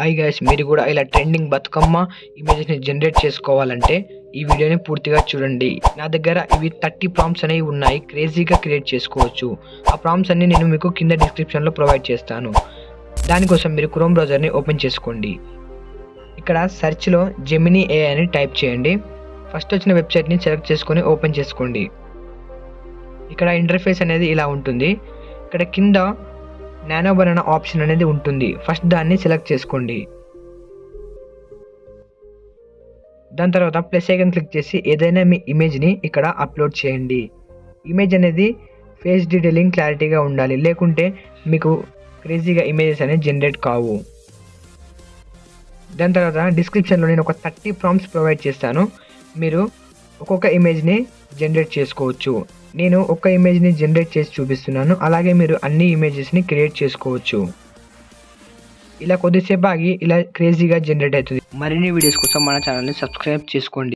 Hi guys మీరు కూడా ఇలా ట్రెండింగ్ బతుకమ్మ ఇమేజెస్ని జనరేట్ చేసుకోవాలంటే ఈ వీడియోని పూర్తిగా చూడండి. నా దగ్గర ఇవి థర్టీ ప్రామ్స్ అనేవి ఉన్నాయి క్రేజీగా క్రియేట్ చేసుకోవచ్చు. ఆ ప్రామ్స్ అన్ని నేను మీకు కింద డిస్క్రిప్షన్లో ప్రొవైడ్ చేస్తాను. దానికోసం మీరు క్రోమ్ బ్రౌజర్ని ఓపెన్ చేసుకోండి. ఇక్కడ సెర్చ్లో జెమినీ ఏ అని టైప్ చేయండి. ఫస్ట్ వచ్చిన వెబ్సైట్ని సెలెక్ట్ చేసుకొని ఓపెన్ చేసుకోండి. ఇక్కడ ఇంటర్ఫేస్ అనేది ఇలా ఉంటుంది. ఇక్కడ కింద నానో బనానా ఆప్షన్ అనేది ఉంటుంది. ఫస్ట్ దాన్ని సెలెక్ట్ చేసుకోండి. దాని తర్వాత ప్లస్ ఐకన్ క్లిక్ చేసి ఏదైనా మీ ఇమేజ్ని ఇక్కడ అప్లోడ్ చేయండి. ఇమేజ్ అనేది ఫేస్ డీటెయిలింగ్ క్లారిటీగా ఉండాలి. లేకుంటే మీకు క్రేజీగా ఇమేజెస్ అనేవి జనరేట్ కావు. దాని తర్వాత డిస్క్రిప్షన్లో నేను ఒక థర్టీ ప్రాంప్ట్స్ ప్రొవైడ్ చేస్తాను. మీరు ఒక్కొక్క ఇమేజ్ని జనరేట్ చేసుకోవచ్చు. నేను ఒక్క ఇమేజ్ని జనరేట్ చేసి చూపిస్తున్నాను. అలాగే మీరు అన్ని ఇమేజెస్ని క్రియేట్ చేసుకోవచ్చు. ఇలా కొద్దిసేపు ఆగి ఇలా క్రేజీగా జనరేట్ అవుతుంది. మరిన్ని వీడియోస్ కోసం మన ఛానల్ని సబ్స్క్రైబ్ చేసుకోండి.